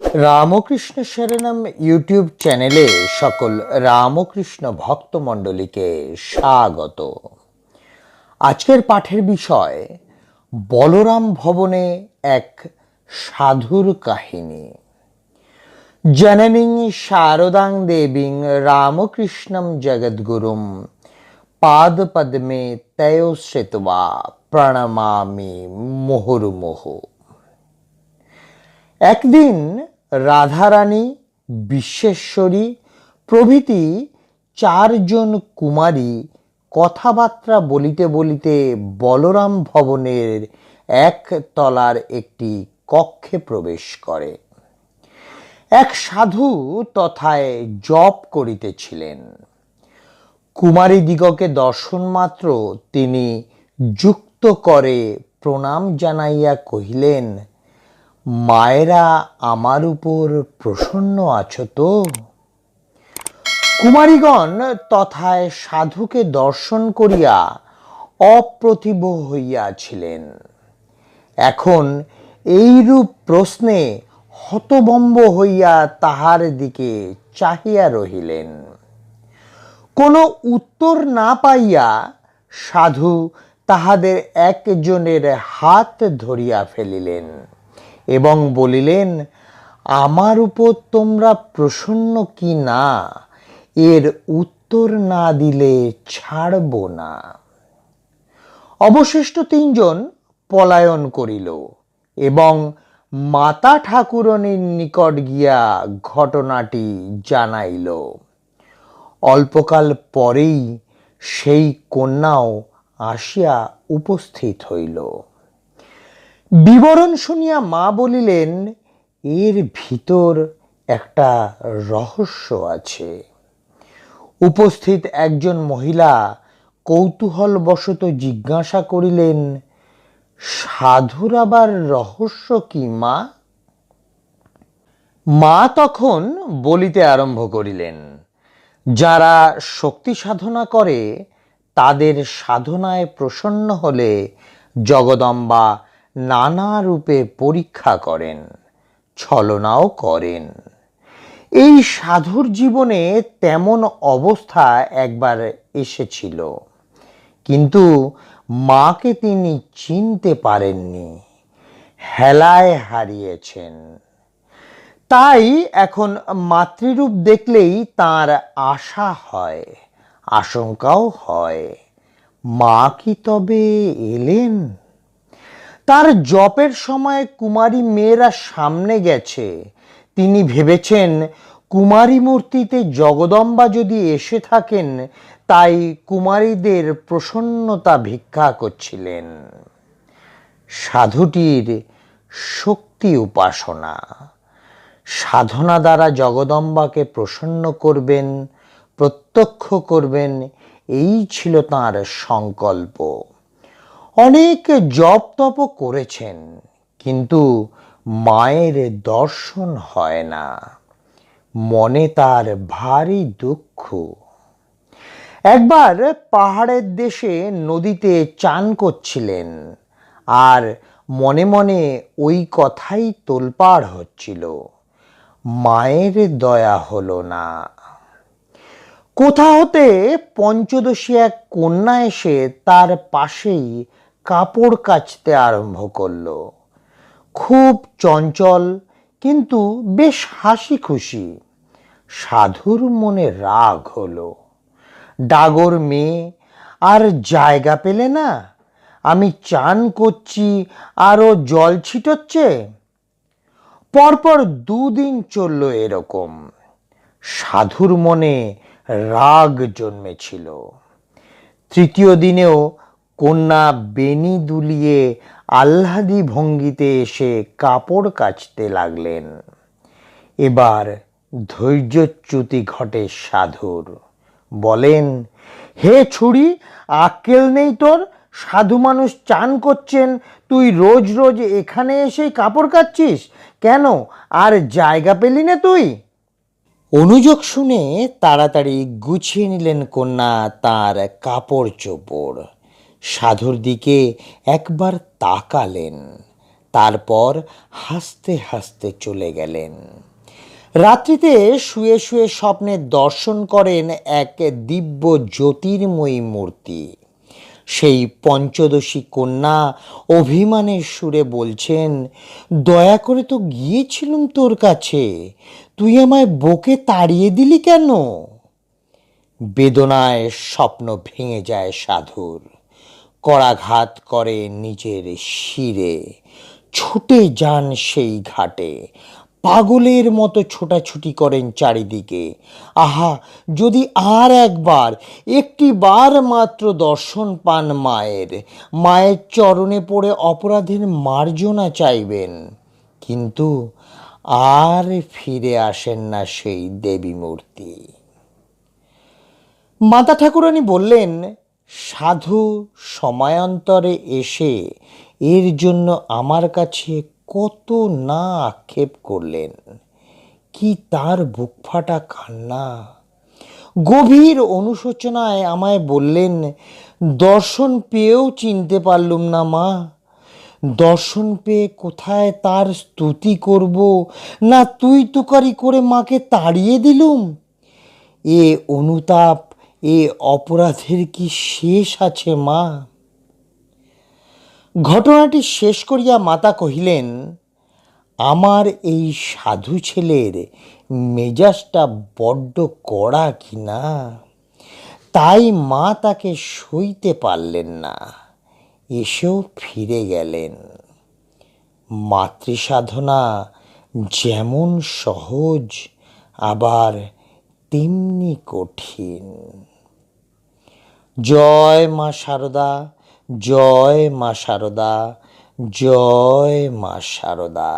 Ramakrishna শরণম YouTube চ্যানেলে সকল রামকৃষ্ণ ভক্তমণ্ডলীকে স্বাগত। আজকের পাঠের বিষয়, বলরাম ভবনে এক সাধুর কাহিনী। জননীং শারদাং দেবীং রামকৃষ্ণম জগদ্গুরুম পাদপদ্মে তয় শ্রেতবা প্রণমামি মুহুর্মুহু। একদিন রাধারানী, বিশ্বেশ্বরী প্রভৃতি চারজন কুমারী কথাবার্তা বলিতে বলিতে বলরাম ভবনের এক তলার একটি কক্ষে প্রবেশ করে। এক সাধু তথায় জপ করিতেছিলেন। কুমারী দিগকে দর্শন মাত্র তিনি যুক্ত করে প্রণাম জানাইয়া কহিলেন মায়েরা আমার উপর প্রসন্ন আছো তো? কুমারীগণ তথায় সাধুকে দর্শন করিয়া অপ্রতিভ হইয়াছিলেন। এখন এইরূপ প্রশ্নে হতবম্ব হইয়া তাহার দিকে চাহিয়া রহিলেন। কোনো উত্তর না পাইয়া সাধু তাহাদের একজনের হাত ধরিয়া ফেলিলেন। এবং বলিলেন, আমার উপর তোমরা প্রসন্ন কি না? এর উত্তর না দিলে ছাড়ব না। অবশিষ্ট তিনজন পলায়ন করিল এবং মাতা ঠাকুরণীর নিকট গিয়া ঘটনাটি জানাইল। অল্পকাল পরেই সেই কন্যাও আসিয়া উপস্থিত হইল। বিবরণ শুনিয়া মা বলিলেন, এর ভিতর একটা রহস্য আছে। উপস্থিত একজন মহিলা কৌতূহলবশত জিজ্ঞাসা করিলেন, সাধুর আবার রহস্য কি, মা? মা তখন বলিতে আরম্ভ করিলেন, যারা শক্তি সাধনা করে, তাদের সাধনায় প্রসন্ন হলে জগদম্বা নানা রূপে পরীক্ষা করেন, ছলনাও করেন। এই সাধুর জীবনে তেমন অবস্থা একবার এসেছিল, কিন্তু মাকে তিনি চিনতে পারেননি, হেলায় হারিয়েছেন। তাই এখন মাতৃরূপ দেখলেই তার আশা হয়, আশঙ্কাও হয়, মা কি তবে এলেন? তার জপের সময় কুমারী মেয়েরা সামনে গেছে। তিনি ভেবেছেন, কুমারী মূর্তিতে জগদম্বা যদি এসে থাকেন, তাই কুমারীদের প্রসন্নতা ভিক্ষা করছিলেন। সাধুটির শক্তি উপাসনা। সাধনা দ্বারা জগদম্বাকে প্রসন্ন করবেন, প্রত্যক্ষ করবেন, এই ছিল তাঁর সংকল্প। অনেক জপ তপ করেছেন, কিন্তু মায়ের দর্শন হয় না। মনে তার ভারী দুঃখ। একবার পাহাড়ের দেশে নদীতে চান করছিলেন, আর মনে মনে ওই কথাই তোলপাড় হচ্ছিল, মায়ের দয়া হলো না। কোথা হতে পঞ্চদশী এক কন্যা এসে তার পাশেই কাপড় কাচতে আরম্ভ করল। খুব চঞ্চল, কিন্তু বেশ হাসি খুশি সাধুর মনে রাগ হলো। ডাগর মেয়ে, আর জায়গা পেলে না? আমি চান করছি আরও জল ছিটোচ্ছে? পরপর দুদিন চলল এরকম। সাধুর মনে রাগ জন্মেছিল। তৃতীয় দিনেও কন্যা বেনি দুলিয়ে আহ্লাদি ভঙ্গিতে এসে কাপড় কাচতে লাগলেন। এবার ধৈর্যচ্যুতি ঘটে সাধুর। বলেন, হে ছুরি, আক্কেল নেই তোর? সাধু মানুষ চান করছেন, তুই রোজ রোজ এখানে এসে কাপড় কাচ্ছিস? কেন? আর জায়গা পেলি না তুই? অনুযোগ শুনে তাড়াতাড়ি গুছিয়ে নিলেন কন্যা তার কাপড় চোপড়। সাধুর দিকে একবার তাকালেন, তারপর হাসতে হাসতে চলে গেলেন। রাত্রিতে শুয়ে শুয়ে স্বপ্নে দর্শন করেন এক দিব্য জ্যোতির্ময়ী মূর্তি। সেই পঞ্চদশী কন্যা অভিমানের সুরে বলছেন, দয়া করে তো গিয়েছিলুম তোর কাছে, তুই আমায় বকে তাড়িয়ে দিলি কেন? বেদনায় স্বপ্ন ভেঙে যায় সাধুর। করাঘাত করে নিজের শিরে। ছুটে যান সেই ঘাটে। পাগলের মতো ছোটাছুটি করেন চারিদিকে। আহা, যদি আর একবার, একটি বার মাত্র দর্শন পান মায়ের। মায়ের চরণে পড়ে অপরাধের মার্জনা চাইবেন। কিন্তু আর ফিরে আসেন না সেই দেবী মূর্তি। মাতা ঠাকুরানী বললেন সাধু সময়ান্তরে এসে এর জন্য আমার কাছে কত না আক্ষেপ করলেন। কি তার বুক ফাটা কান্না? গভীর অনুশোচনায় আমায় বললেন, দর্শন পেয়েও চিনতে পারলুম না মা। দর্শন পেয়ে কোথায় তার স্তুতি করব? না তুই তুকারি করে মাকে তাড়িয়ে দিলুম? এ অনুতাপ এ অপরাধের কি শেষ আছে, মা? ঘটনাটি শেষ করিয়া মাতা কহিলেন, আমার এই সাধু ছেলের মেজাজটা বড্ড কড়া কি না তাই মা তাকে সইতে পারলেন না, এসেও ফিরে গেলেন। মাতৃসাধনা যেমন সহজ, আবার তেমনি কঠিন। জয় মা শারদা জয় মা শারদা জয় মা শারদা